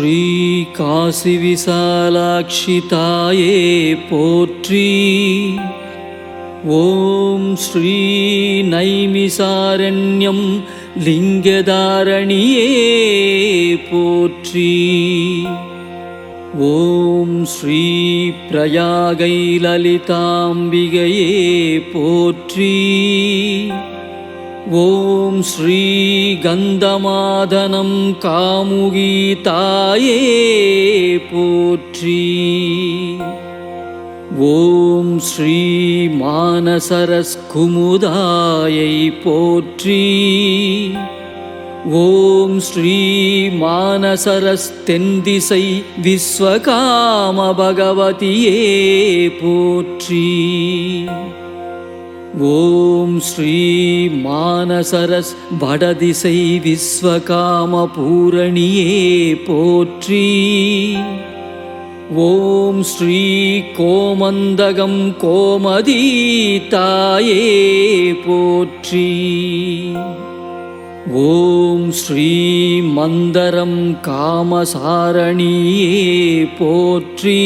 ॐ श्रीकाशीविशालाक्षिताये पोत्री ॐ श्रीनैमिसारण्यं लिङ्गधारणिये पोत्री ॐ श्रीप्रयागैललिताम्बिगये पोत्री ॐ श्रीगन्धमादनं कामुगीताये पोत्री ॐ श्रीमानसरस्कुमुदायै पोत्री ॐ श्रीमानसरस्तेन्दिसै विश्वकामभगवतिये पोत्री ॐ श्रीमानसरस् वडदिसै विश्वकामपूरणिये पोत्री ॐ श्रीकोमन्दगं कोमदीताये पोत्री ॐ श्रीमन्दरं कामसारणीये पोत्री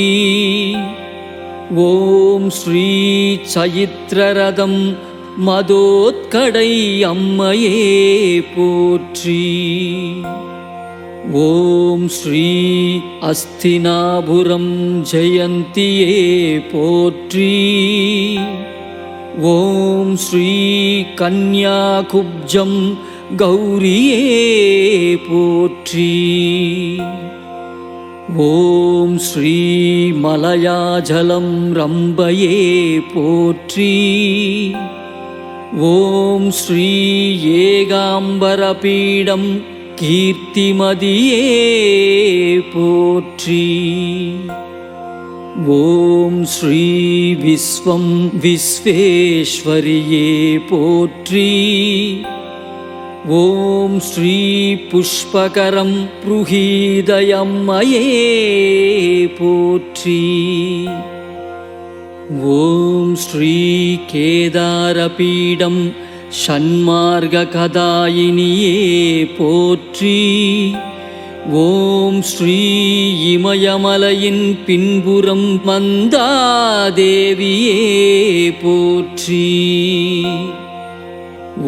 ஓம் ஸ்ரீ சயித்ரரதம் மதோத்கடை அம்மையே போற்றி. ஓம் ஸ்ரீ அஸ்தினாபுரம் ஜெயந்தியே போற்றி. ஓம் ஸ்ரீ கன்யாகுப்ஜம் கௌரியே போற்றி. ॐ श्रीमलयाजलं रम्बये पोत्री ॐ श्री एकाम्बरपीडं कीर्तिमदिये पोत्री ॐ श्री विश्वं विश्वेश्वरिये पोत्री ஓம் ஸ்ரீ புஷ்பகரம் புருகீதயம்மயே போற்றி ॐ श्रीकेदारपीडं षण्मार्गकदायिनिये पोत्री ॐ श्री இமயமலையின் பின்புறம் மந்தாதேவியே போற்றி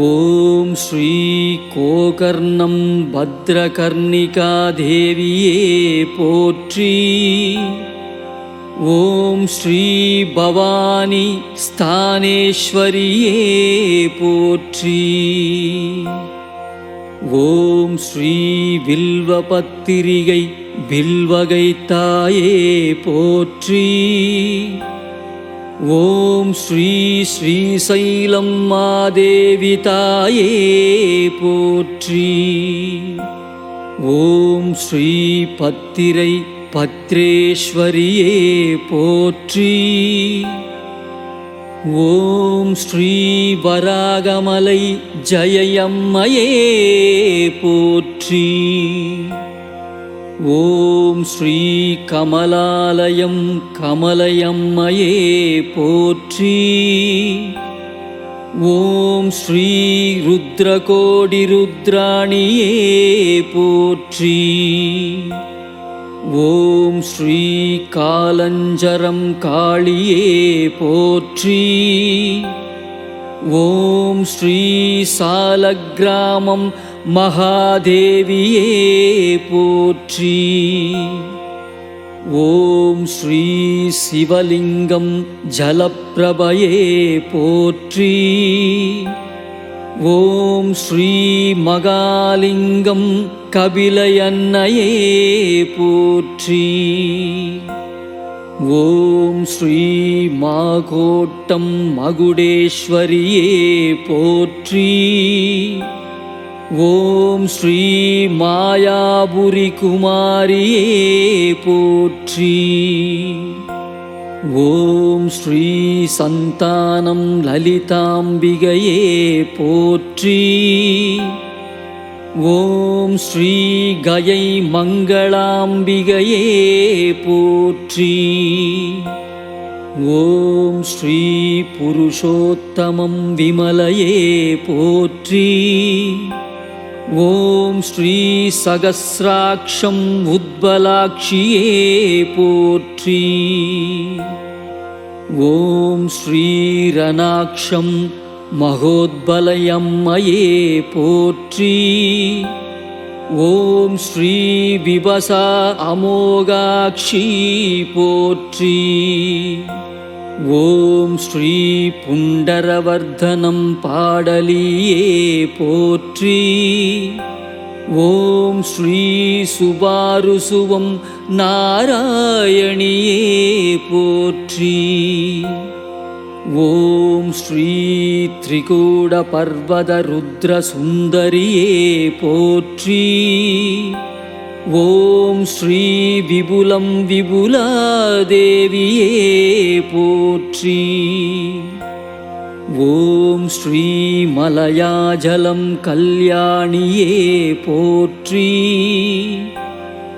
ॐ श्रीकोकर्णं भद्रकर्णिकादेव्ये पोत्री ॐ श्रीभवानि स्थानेश्वर्ये पोत्री ॐ श्रीबिल्वपत्तिरिगै बिल्वगैताये पोत्री ॐ श्री श्रीशैलं मादेवि ताये पोत्री ॐ श्रीपत्तिरै पत्रेश्वर्ये पोत्री ॐ श्रीवरागमलै जययम्मये पोत्री ஜெயம்மையே போற்றி ஓம் ஸ்ரீ கமலாலயம் கமலயம்மையே போற்றி. ஓம் ஸ்ரீ ருத்ரகோடி ருத்ராணியே போற்றி. ஓம் மகாதேவியே போற்றி. ஓம் ஸ்ரீ சிவலிங்கம் ஜலப்பிரபயே போற்றி. ஓம் ஸ்ரீ மகாலிங்கம் கபிலயன்னையே போற்றி. ஓம் ஸ்ரீ மாகோட்டம் மகுடேஸ்வரியே போற்றி. ஓம் ஸ்ரீ மாயாபுரி குமாரியே போற்றி. ஓம் ஸ்ரீ சந்தானம் லலிதாம்பிகையே போற்றி. ஓம் ஸ்ரீ கயை மங்களாம்பிகையே போற்றி. ஓம் ஸ்ரீ புருஷோத்தமம் விமலையே போற்றி. ஓம் ஸ்ரீ சகசிராட்சம் உத்பலாட்சியே போற்றி. ஓம் ஸ்ரீரனாட்சம் மகோத்பலயம்மையே போற்றி. ஓம் ஸ்ரீ விபசா அமோகாட்சி போற்றி. ஓம் ஸ்ரீ புண்டரவர்தனம் பாடலியே போற்றி. ஓம் ஸ்ரீ சுபாருசுவம் நாராயணியே போற்றி. ஓம் ஸ்ரீ திரிகூட பர்வத ருத்ர சுந்தரியே போற்றி. ஓம் ஸ்ரீ விபுலம் விபுலா தேவியே போற்றி. ஓம் ஸ்ரீ மலையாஜலம் கல்யாணியே போற்றி.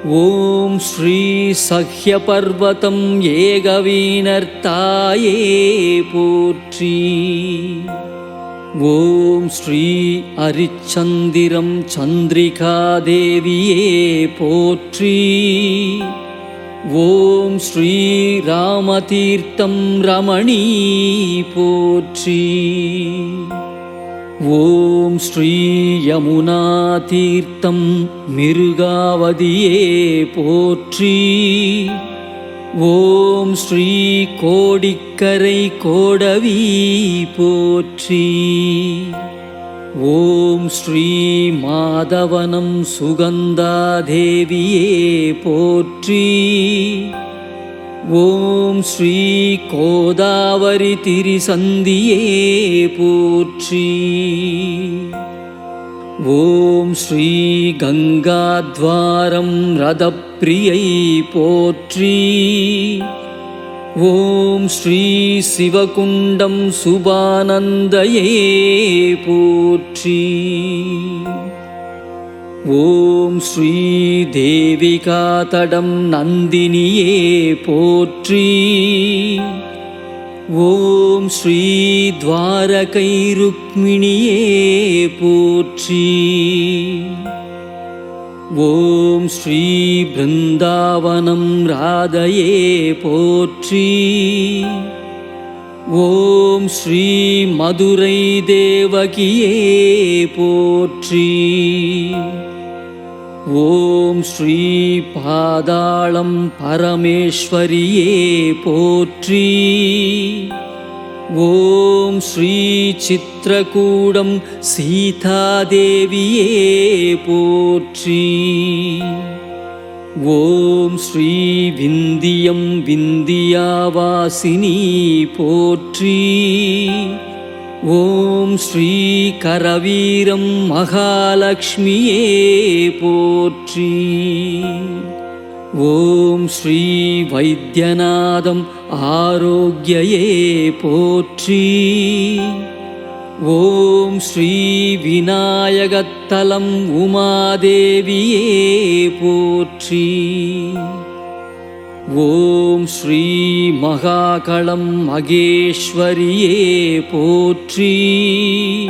ஓம் ஸ்ரீ சஹ்யபர்வதம் ஏகவீனர்த்தாயே போற்றி. ஓம் ஸ்ரீ அரிச்சந்திரம் சந்திரிகாதேவியே போற்றி. ஓம் ஸ்ரீ ராமதீர்த்தம் ரமணீ போற்றி. ஓம் ஸ்ரீ யமுனாதீர்த்தம் மிருகாவதியே போற்றி. ஓம் ஸ்ரீ கோடிக்கரை கோடவி போற்றி. ஓம் ஸ்ரீ மாதவனம் சுகந்தாதேவியே போற்றி. ஓம் ஸ்ரீ கோதாவரி திரிசந்தியே போற்றி. ஓம் ஸ்ரீ கங்காத்வாரம் ரதப்பிரியை போற்றி. ஓம் ஸ்ரீ சிவகுண்டம் சுபானந்தயே போற்றி. ஓம் ஸ்ரீ தேவிகாதடம் நந்தினியே போற்றி. ஓம் ஸ்ரீ துவாரகை ருக்மிணியே போற்றி. ஓம் ஸ்ரீ பிருந்தாவனம் ராதையே போற்றி. ஓம் ஸ்ரீ மதுரை தேவகியே போற்றி. ஓம் ஸ்ரீ பாதாளம் பரமேஸ்வரியே போற்றி. ஓம் ஸ்ரீ சித்திரகூடம் சீதாதேவியே போற்றி. ஓம் ஸ்ரீ விந்தியம் விந்தியாவாசினி போற்றி. ஓம் ஸ்ரீ கரவீரம் மகாலக்ஷ்மியே போற்றி. ஓம் ஸ்ரீ வைத்தியநாதம் ஆரோக்கியயே போற்றி. ஓம் ஸ்ரீ விநாயகத்தலம் உமாதேவியே போற்றி. ஓம் ஸ்ரீ மகாகளம் மகேஸ்வரியே போற்றி.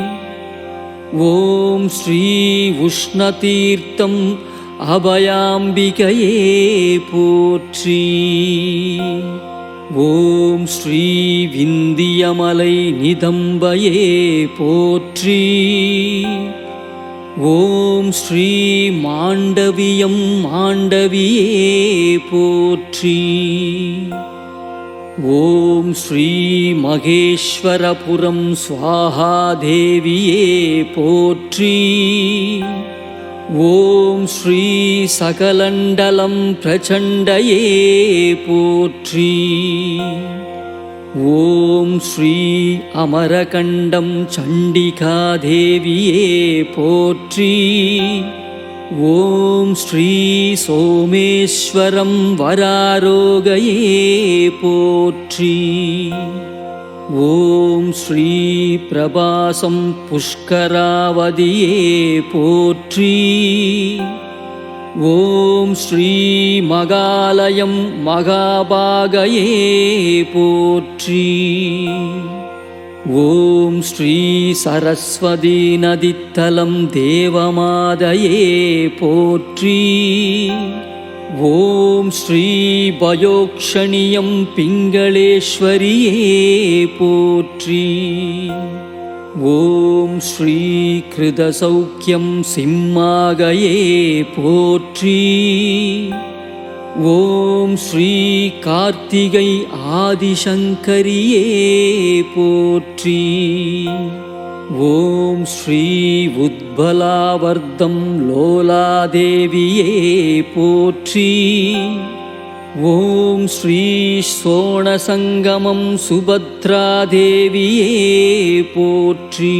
ஓம் ஸ்ரீ உஷ்ணதீர்த்தம் அபயாம்பிகையே போற்றி. ஓம் ஸ்ரீ விந்தியமலை நிதம்பையே போற்றி. ஓம் ஸ்ரீ மாண்டவியம் மாண்டவியே போற்றி. ஓம் ஸ்ரீ மகேஸ்வரபுரம் சுவாஹாதேவியே போற்றி. ஓம் ஸ்ரீ சகலண்டலம் பிரச்சண்டையே போற்றி. ஓம் ஸ்ரீ அமரகண்டம் சண்டிகாதேவியே போற்றி. ஓம் ஸ்ரீ சோமேஸ்வரம் வராரோகயே போற்றி. ஓம் ஸ்ரீ பிரபாசம் புஷ்கராவதியே போற்றி. ॐ श्रीमगालयं महाभागये पोत्री ॐ श्रीसरस्वतीनदितलं देवमादये पोत्री ॐ श्रीभयोक्षणीयं पिङ्गळेश्वरिये पोत्री ॐ श्रीकृतसौख्यं सिंहागये पोत्री ॐ श्रीकार्तिकै आदिशङ्करिये पोत्री ॐ श्री उद्बलावर्धं लोलादेविये पोत्री போற்றி ஓம் ஸ்ரீ சோணசங்கமம் சுபத்ராதேவியே போற்றி.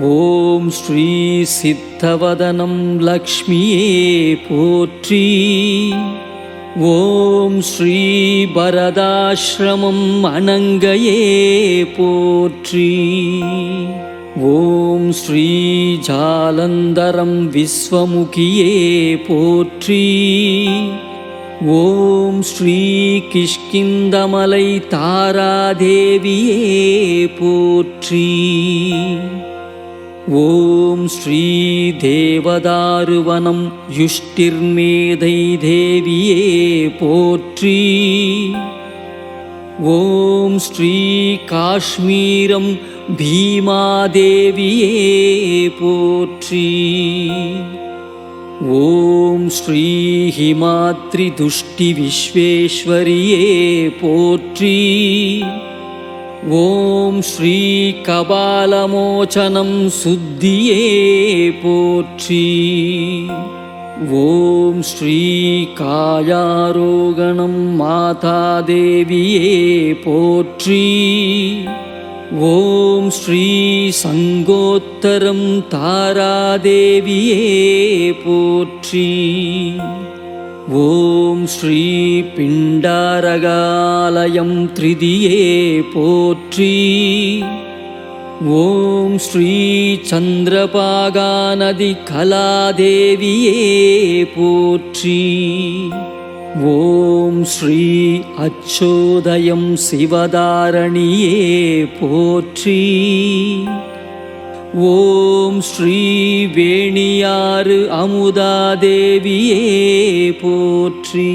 ஓம் ஸ்ரீ சித்தவதனம் லக்ஷ்மியே போற்றி. ஓம் ஸ்ரீ பரதாசிரமம் அனங்கையே போற்றி. ஓம் ஸ்ரீ கிஷ்கிந்தமலை தாராதேவியே போற்றி. ஓம் ஸ்ரீ தேவதாருவனம் யுஷ்டிர்மேதை தேவியே போற்றி. ஓம் ஸ்ரீ காஷ்மீரம் பீமாதேவியே போற்றி. ॐ श्रीहिमात्रिदुष्टिविश्वेश्वर्ये पोत्री ॐ श्रीकपालमोचनं शुद्धिये पोत्री ॐ श्रीकायारोगणं मातादेव्ये पोत्री ஓம் ஸ்ரீ காயாரோகணம் மாதாதேவியே போற்றி. ஓம் ஸ்ரீ சங்கோத்தரம் தாராதேவியே போற்றி. ஓம் ஸ்ரீ பிண்டாரகாலயம் திரிதியே போற்றி ஓம் ஸ்ரீ சந்திரபாகாநதி கலாதேவியே போற்றி ஓம் ஸ்ரீ அச்சோதயம் சிவதாரணியே போற்றி. ஓம் ஸ்ரீ வேணியாறு அமுதாதேவியே போற்றி.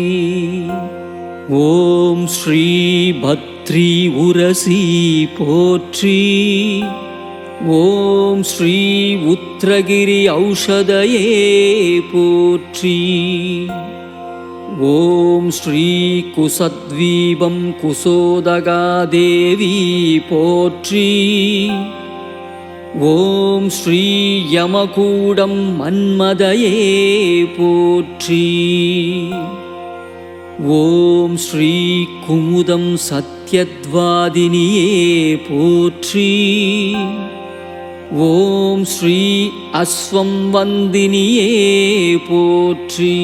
ஓம் ஸ்ரீ பத்ரி உரசி போற்றி. ஓம் ஸ்ரீ உத்திரகிரி ஔஷதயே போற்றி. ஓம் ஸ்ரீ குசத்வீபம் குசோதகாதேவி போற்றி. ஓம் ஸ்ரீ யமகூடம் மன்மதையே போற்றி. ஓம் ஸ்ரீ குமுதம் சத்யத்வாதினியே போற்றி. ஓம் ஸ்ரீ அஸ்வம் வந்தினியே போற்றி.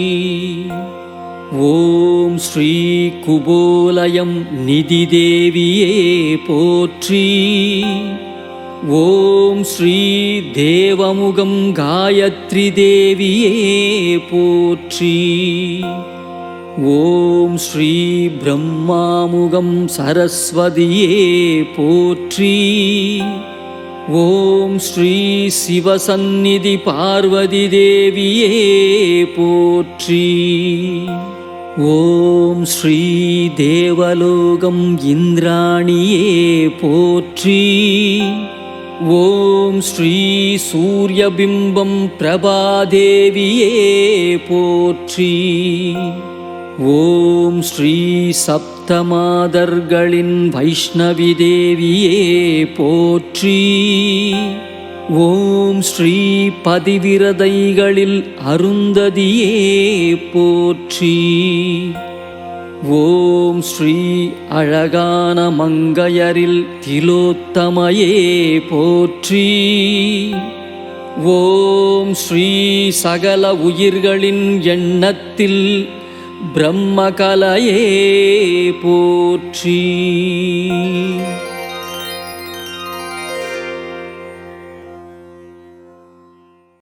ஓம் ஸ்ரீ குபோலயம் நிதிதேவியே போற்றி. ஓம் ஸ்ரீ தேவமுகம் காயத்ரி தேவியே போற்றி. ஓம் ஸ்ரீ பிரம்மாமுகம் சரஸ்வதியே போற்றி. ஓம் ஸ்ரீ சிவசந்நிதி பார்வதி தேவியே போற்றி. ஓம் ஸ்ரீ தேவலோகம் இந்திராணியே போற்றி. ஓம் ஸ்ரீ சூரியபிம்பம் பிரபாதேவியே போற்றி. ஓம் ஸ்ரீ சப்தமாதர்களின் வைஷ்ணவி தேவியே போற்றி. ஓம் ஸ்ரீ பதிவிரதைகளில் அருந்ததியே போற்றி. ஓம் ஸ்ரீ அழகான மங்கையரில் திலோத்தமையே போற்றி. ஓம் ஸ்ரீ சகல உயிர்களின் எண்ணத்தில் பிரம்மகலையே போற்றி.